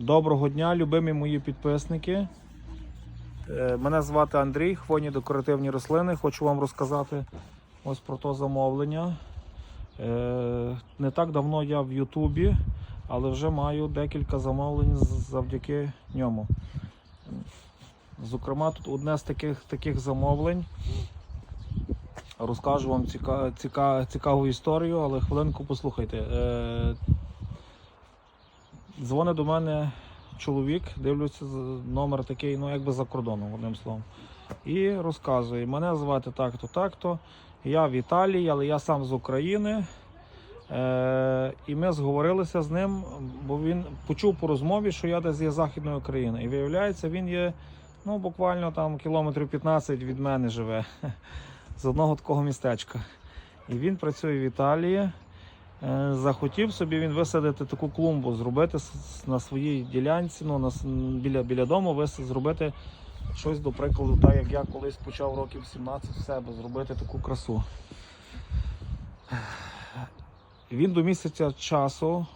Доброго дня, любимі мої підписники. Е, Мене звати Андрій, хвойні декоративні рослини. Хочу вам розказати ось про то замовлення. Е, Не так давно я в Ютубі, але вже маю декілька замовлень завдяки ньому. Зокрема, тут одне з таких, таких замовлень. Розкажу вам ціка, ціка, цікаву історію, але хвилинку послухайте. Дзвонить до мене чоловік, дивлюся номер такий, ну якби за кордоном, одним словом. І розказує: мене звати так-то, так-то. Я в Італії, але я сам з України. Е, і ми зговорилися з ним, бо він почув по розмові, що я десь є Західної України. І виявляється, він є ну, буквально там кілометрів 15 від мене живе, з одного такого містечка. І він працює в Італії. Е, Захотів собі він висадити таку клумбу, зробити на своїй ділянці, ну, на, біля, біля дому, вис- зробити щось, до прикладу, так як я колись почав років 17 в себе, зробити таку красу. Він до місяця часу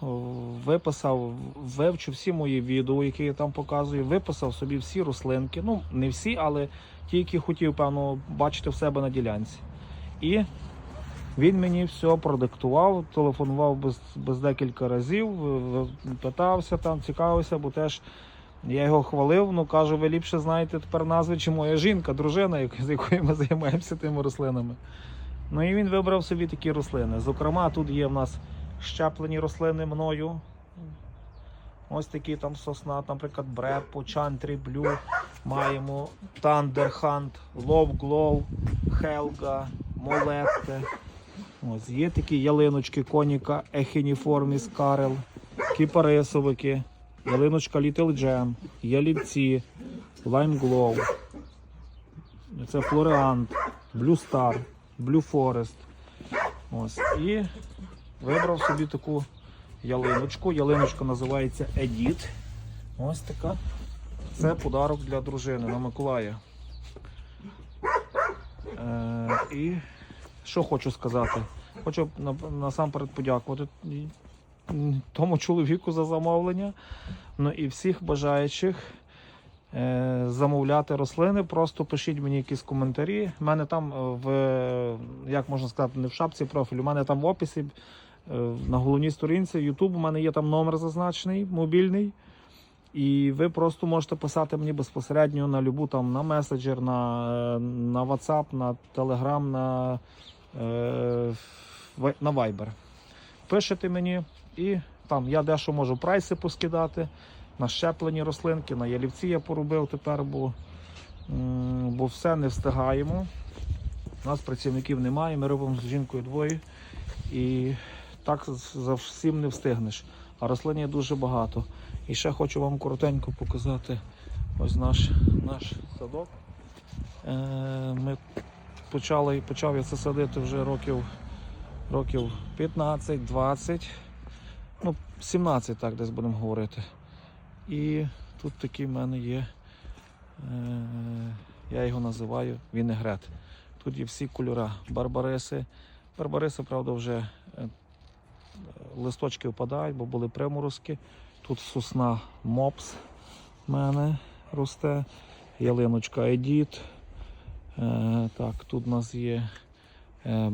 виписав, вивчив всі мої відео, які я там показую, виписав собі всі рослинки. Ну, не всі, але ті, які хотів, певно, бачити в себе на ділянці. І він мені все продиктував, телефонував без, без декілька разів, в- питався там, цікавився, бо теж я його хвалив. Ну кажу, ви ліпше знаєте тепер назви, чи моя жінка, дружина, з якою ми займаємося тими рослинами. Ну і він вибрав собі такі рослини. Зокрема, тут є в нас щеплені рослини мною. Ось такі там сосна, наприклад, Брепо, Чантрі Блю. Маємо Тандерхант, Лов Глоу, Хелга, Молетте. Ось є такі ялиночки коніка Ехініформіс Карел, кіпарисовики, ялиночка Little Jam, ялівці, Lime Glow. Це Флореант, Blue Star, Blue Forest. Ось. І вибрав собі таку ялиночку. Ялиночка називається Edit. Ось така. Це подарок для дружини на Миколая. Е, і що хочу сказати? Хочу насамперед подякувати тому чоловіку за замовлення. Ну і всіх бажаючих е, замовляти рослини. Просто пишіть мені якісь коментарі. У мене там е, в як можна сказати, не в шапці профілю, у мене там в описі е, на головній сторінці YouTube, у мене є там номер зазначений, мобільний. І ви просто можете писати мені безпосередньо на любу там на меседжер, на, е, на WhatsApp, на Telegram, на, е, на Viber. Пишете мені і там я дещо можу прайси поскидати на щеплені рослинки, на ялівці я поробив тепер, бо, бо все не встигаємо. У нас працівників немає, ми робимо з жінкою двоє. І так за всім не встигнеш. А рослин є дуже багато. І ще хочу вам коротенько показати ось наш, наш садок. Е, ми почали, почав я це садити вже років, років 15-20, ну, 17, так десь будемо говорити. І тут такий в мене є, е, я його називаю вінегрет. Тут є всі кольори барбариси. Барбариси, правда, вже е, листочки впадають, бо були приморозки. Тут сосна мопс в мене росте, ялиночка Едіт. Е, так, тут у нас є е,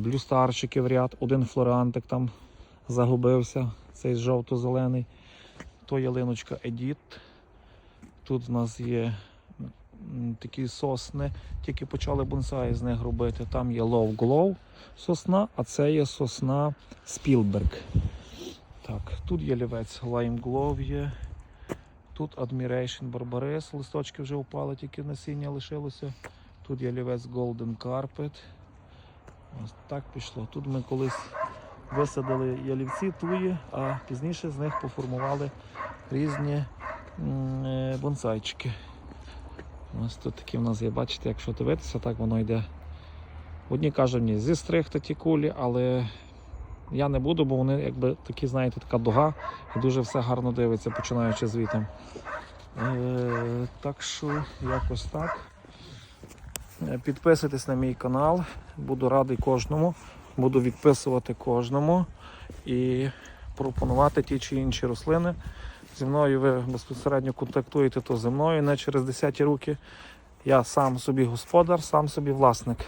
в ряд, один флорантик там загубився, цей жовто-зелений. То ялиночка Едіт. Тут у нас є такі сосни, тільки почали бонсаї з них робити. Там є Love Glow сосна, а це є сосна Spielberg. Тут є лівець Lime є. Тут Admiration Barbares, листочки вже впали, тільки насіння лишилося. Тут є лівець Golden Carpet. Ось так пішло. Тут ми колись висадили ялівці туї, а пізніше з них поформували різні е, бонсайчики. Ось тут такі в нас є, бачите, якщо дивитися, так воно йде. Одні кажуть мені зі стрихти ті кулі, але я не буду, бо вони якби такі, знаєте, така дуга і дуже все гарно дивиться, починаючи звітом. Е, так що якось так. Е, Підписуйтесь на мій канал, буду радий кожному, буду відписувати кожному і пропонувати ті чи інші рослини зі мною ви безпосередньо контактуєте, то зі мною, не через 10 руки. Я сам собі господар, сам собі власник.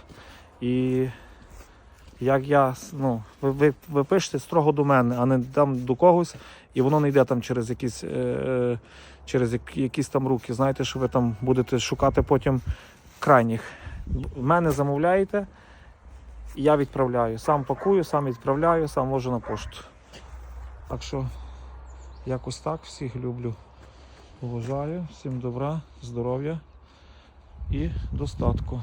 І як я, ну, ви, ви, ви пишете строго до мене, а не там до когось, і воно не йде там через якісь, е, е, через якісь там руки. Знаєте, що ви там будете шукати потім крайніх. В мене замовляєте, я відправляю. Сам пакую, сам відправляю, сам ложу на пошту. Так що якось так, всіх люблю. Поважаю, всім добра, здоров'я і достатку.